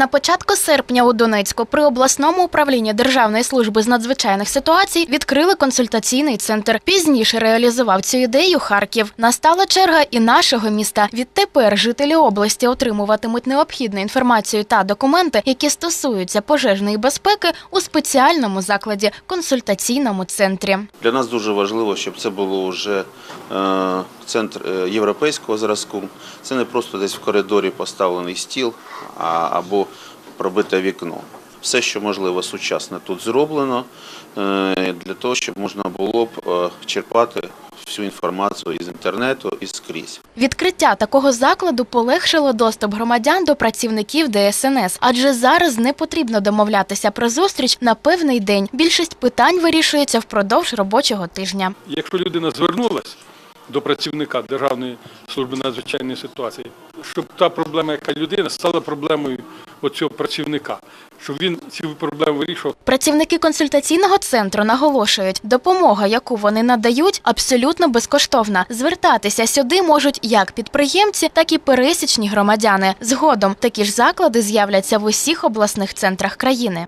На початку серпня у Донецьку при обласному управлінні Державної служби з надзвичайних ситуацій відкрили консультаційний центр. Пізніше реалізував цю ідею Харків. Настала черга і нашого міста. Відтепер жителі області отримуватимуть необхідну інформацію та документи, які стосуються пожежної безпеки у спеціальному закладі консультаційному центрі. Для нас дуже важливо, щоб це було вже е, центр е, європейського зразку. Це не просто десь в коридорі поставлений стіл або пробите вікно. Все, що можливо сучасне тут зроблено е, для того, щоб можна було б е, черпати всю інформацію із інтернету і скрізь. Відкриття такого закладу полегшило доступ громадян до працівників ДСНС, адже зараз не потрібно домовлятися про зустріч на певний день. Більшість питань вирішується впродовж робочого тижня. Якщо людина звернулась до працівника Державної служби надзвичайної ситуації, щоб та проблема, яка людина, стала проблемою оцього працівника, щоб він ці проблеми вирішував. Працівники консультаційного центру наголошують, допомога, яку вони надають, абсолютно безкоштовна. Звертатися сюди можуть як підприємці, так і пересічні громадяни. Згодом такі ж заклади з'являться в усіх обласних центрах країни.